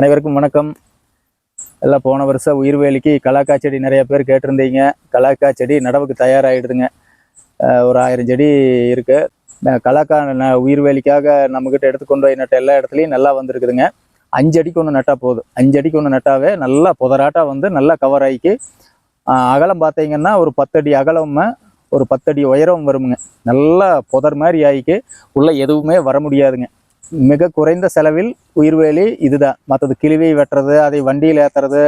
அனைவருக்கும் வணக்கம். எல்லாம் போன வருஷம் உயிர்வேலிக்கு கலாக்கா செடி நிறைய பேர் கேட்டிருந்தீங்க. கலாக்கா செடி நடவுக்கு தயாராகிடுதுங்க. ஒரு ஆயிரம் செடி இருக்கு. கலாக்கா ந- உயிர்வேலிக்காக நம்மக்கிட்ட எடுத்து கொண்டு போய் நட்ட எல்லா இடத்துலையும் நல்லா வந்திருக்குதுங்க. அஞ்சு அடிக்கு ஒன்று நட்டால் போதும். அஞ்சு அடிக்கு ஒன்று நட்டாவே நல்லா புதராட்டாக வந்து நல்லா கவர் ஆகிக்கு அகலம் பார்த்தீங்கன்னா ஒரு பத்தடி அகலம் ஒரு பத்தடி உயரம் வருமுங்க. நல்லா புதர் மாதிரி ஆகிக்கு உள்ளே எதுவுமே வர முடியாதுங்க. மிக குறைந்த செலவில் உயிர்வேலி இதுதான். மற்றது கிழிவை வெட்டுறது அதை வண்டியில் ஏற்றுறது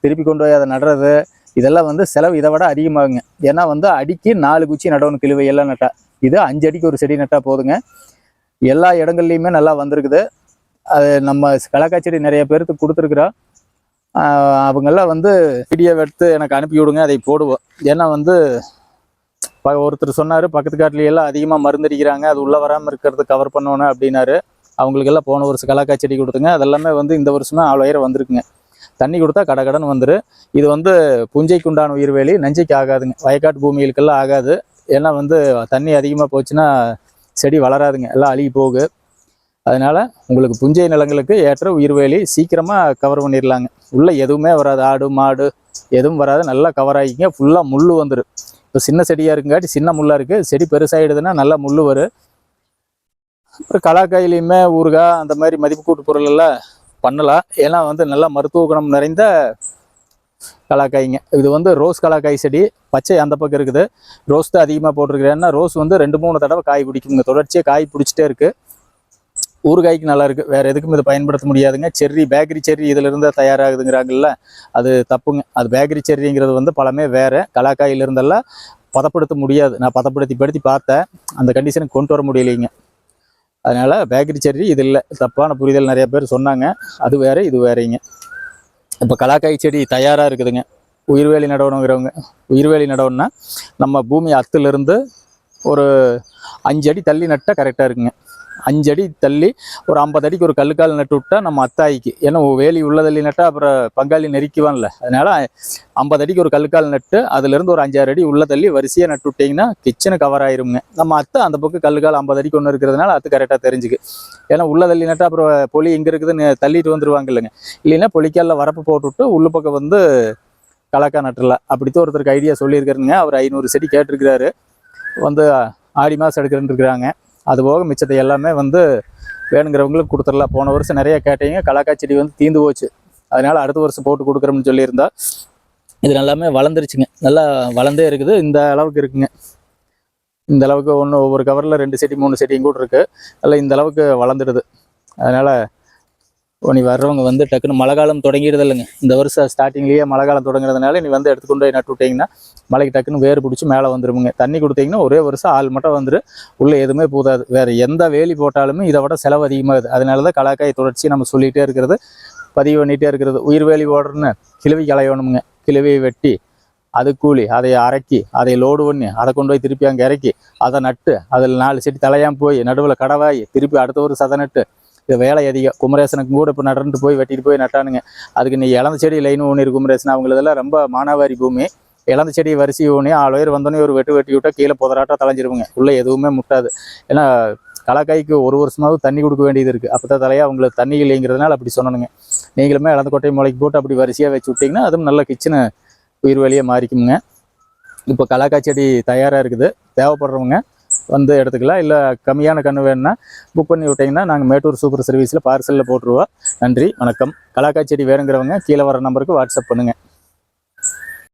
திருப்பி கொண்டு போய் அதை நடுறது இதெல்லாம் வந்து செலவு இதை விட அதிகமாகுங்க. ஏன்னா வந்து அடிக்கு நாலு குச்சி நடணும் கிளிவை எல்லாம் நட்டா. இது அஞ்சு அடிக்கு ஒரு செடி நட்டா போதுங்க. எல்லா இடங்கள்லையுமே நல்லா வந்திருக்குது. அது நம்ம கலாக்காய் செடி நிறைய பேருக்கு கொடுத்துருக்குறோம் அவங்கெல்லாம் வந்து வீடியோ எடுத்து எனக்கு அனுப்பி விடுங்க அதை போடுவோம். ஏன்னா வந்து ப- ஒருத்தர் சொன்னார் பக்கத்து காட்டிலையெல்லாம் அதிகமாக அதிகமாக மருந்தடிக்கிறாங்க அது உள்ளே வராமல் இருக்கிறது கவர் பண்ணணும் அப்படின்னாரு. அவங்களுக்கெல்லாம் போன வருஷம் கலாக்காய் செடி கொடுத்துங்க. அதெல்லாமே வந்து இந்த வருஷமே ஆளாயிரம் வந்திருக்குங்க. தண்ணி கொடுத்தா கடகடன் வந்துரு. இது வந்து புஞ்சைக்கு உண்டான உயிர்வேலி நஞ்சைக்கு ஆகாதுங்க. வயக்காட்டு பூமிகளுக்கெல்லாம் ஆகாது. ஏன்னா வந்து தண்ணி அதிகமாக போச்சுன்னா செடி வளராதுங்க. எல்லாம் அழுகி போகு. அதனால் உங்களுக்கு புஞ்சை நிலங்களுக்கு ஏற்ற உயிர்வேலி சீக்கிரமாக கவர் பண்ணிடலாங்க உள்ளே எதுவுமே வராது. ஆடு மாடு எதுவும் வராது. நல்லா கவர் ஆகிங்க ஃபுல்லாக முள் வந்துடும் இப்போ சின்ன செடியாக இருக்குங்காட்டி சின்ன முள்ளாக இருக்குது செடி பெருசாகிடுதுன்னா நல்லா முள் வரும் அப்புறம் கலாக்காயிலையுமே ஊறுகாய் அந்த மாதிரி மதிப்பு கூட்டு பொருள் எல்லாம் பண்ணலாம். ஏன்னா வந்து நல்லா மருத்துவ குணம் நிறைந்த கலாக்காய்ங்க. இது வந்து ரோஸ் கலாக்காய் செடி பச்சை அந்த பக்கம் இருக்குது. ரோஸ் தான் அதிகமாக போட்டிருக்கிறேன். ஏன்னா ரோஸ் வந்து ரெண்டு மூணு தடவை காய் பிடிக்குங்க தொடர்ச்சியாக காய் பிடிச்சிட்டே இருக்குது ஊறுகாய்க்கு நல்லா இருக்குது வேறு எதுக்கும் இதை பயன்படுத்த முடியாதுங்க. செர்ரி பேக்கரி செர்ரி இதிலிருந்து தயாராகுதுங்கிறாங்கல்ல அது தப்புங்க. அது பேக்கரி செர்ரிங்கிறது வந்து பழமே வேறு. கலாக்காயிலிருந்தெல்லாம் பதப்படுத்த முடியாது. நான் பதப்படுத்தி படுத்தி பார்த்தேன். அந்த கண்டிஷனுக்கு கொண்டு வர முடியலைங்க. அதனால் பேக்கரி செர்ரி இது இல்லை. தப்பான புரிதல் நிறைய பேர் சொன்னாங்க. அது வேற இது வேறைங்க. இப்போ கலாக்காய் செடி தயாராக இருக்குதுங்க. உயிர்வேலி நடவணுங்கிறவங்க உயிர்வேலி நடவுன்னா நம்ம பூமி அத்துலேருந்து ஒரு அஞ்சு அடி தள்ளி நட்டால் கரெக்டாக இருக்குங்க. அஞ்சு அடி தள்ளி ஒரு ஐம்பது அடிக்கு ஒரு கல்லுக்கால் நட்டு விட்டா நம்ம அத்தாய்க்கு. ஏன்னா வேலி உள்ளதள்ளி நட்டால் அப்புறம் பங்காளி நெருக்கிவான்ல. அதனால ஐம்பது அடிக்கு ஒரு கல்லுக்கால் நட்டு அதுலேருந்து ஒரு அஞ்சாறு அடி உள்ள தள்ளி வரிசையாக நட்டு விட்டிங்கன்னா கிச்சனு கவர் ஆயிருங்க. நம்ம அத்தை அந்த பக்கம் கல்லுக்கால் ஐம்பது அடிக்கு ஒன்று இருக்கிறதுனால அது கரெக்டாக தெரிஞ்சுக்கு. ஏன்னா உள்ள தள்ளி நட்டா அப்புறம் பொலி எங்கே இருக்குதுன்னு தள்ளிட்டு வந்துருவாங்க இல்லைங்க. இல்லைன்னா பொலிக்காலில் வரப்பு போட்டுவிட்டு உள்ள பக்கம் வந்து கலக்கா நட்டுலாம் அப்படித்தான் ஒருத்தருக்கு ஐடியா சொல்லியிருக்காருங்க அவர் ஐநூறு செடி கேட்டிருக்கிறாரு. வந்து ஆடி மாதம் எடுக்கிறேன்னு இருக்கிறாங்க. அது போக மிச்சத்தை எல்லாமே வந்து வேணுங்கிறவங்களுக்கு கொடுத்துடலாம். போன வருஷம் நிறைய கேட்டீங்க. கலாக்காய் செடி வந்து தீந்து போச்சு. அதனால அடுத்த வருஷம் போட்டு கொடுக்குறோம்னு சொல்லியிருந்தா. இது எல்லாமே வளர்ந்துருச்சுங்க. நல்லா வளர்ந்தே இருக்குது. இந்த அளவுக்கு இருக்குங்க. இந்த அளவுக்கு ஒன்று ஒவ்வொரு கவரில் ரெண்டு செடி மூணு செடியும் கூட இருக்குது நல்லா இந்த அளவுக்கு வளர்ந்துடுது. அதனால் நீ வர்றவங்க வந்து டக்குன்னு மழை காலம் தொடங்கிடுது இல்லைங்க. இந்த வருஷம் ஸ்டார்டிங்லேயே மழை காலம் தொடங்குறதுனால நீ வந்து எடுத்துக்கொண்டு போய் நட்டு விட்டீங்கன்னா மழைக்கு டக்குன்னு வேர் பிடிச்சி மேலே வந்துருமுங்க. தண்ணி கொடுத்தீங்கன்னா ஒரே வருஷம் ஆள் மட்டும் வந்துரு. உள்ளே எதுவுமே போதாது. வேறு எந்த வேலி போட்டாலுமே இதை விட செலவு அதிகமாகுது அதனால தான் கலாக்காய் தொடர்ச்சி நம்ம சொல்லிகிட்டே இருக்கிறது பதிவு பண்ணிகிட்டே இருக்கிறது. உயிர் வேலி ஓடுறன்னு கிழவி களையணுமுங்க. கிழவியை வெட்டி அது கூலி அதை அரைக்கி அதை லோடு பண்ணி அதை கொண்டு போய் திருப்பி அங்கே இறக்கி அதை நட்டு அதில் நாலு செடி தலையாம் போய் நடுவில் கடவாயி திருப்பி அடுத்த ஒரு சதை நட்டு இது வேலை அதிகம். குமரேசனுக்கு கூட இப்போ நடந்துட்டு போய் வெட்டிட்டு போய் நட்டானுங்க. அதுக்கு நீ இழந்த செடி லைன் ஒன்று இருக்கு குமரேசன். அவங்களதெல்லாம் ரொம்ப மானாவாரி பூமி. இழந்த செடி வரிசை ஒன்று ஆள் உயர் வந்தோடனே ஒரு வெட்டு வெட்டி விட்டா கீழே புதராட்டாக தலைஞ்சிருவாங்க. உள்ளே எதுவுமே முட்டாது. ஏன்னா கலாக்காய்க்கு ஒரு வருஷமாவது தண்ணி கொடுக்க வேண்டியது இருக்குது அப்போ தான் தலையாக அவங்களுக்கு தண்ணி இல்லைங்கிறதுனால அப்படி சொன்னனுங்க. நீங்களுமே இளந்த கொட்டை முளைக்கு போட்டு அப்படி வரிசையாக வச்சு விட்டிங்கன்னா அதுவும் நல்ல கிச்சனு உயிர் வழியாக மாறிக்குமுங்க. இப்போ கலாக்காய் செடி தயாராக இருக்குது. தேவைப்படுறவங்க வந்து எடுத்துக்கலாம். இல்லை கம்மியான கன்று வேணும்னா புக் பண்ணி விட்டிங்கன்னா நாங்கள் மேட்டூர் சூப்பர் சர்வீஸில் பார்சலில் போட்டுருவோம். நன்றி வணக்கம். கலாக்காய் செடி வேணுங்கிறவங்க கீழே வர நம்பருக்கு வாட்ஸ்அப் பண்ணுங்கள்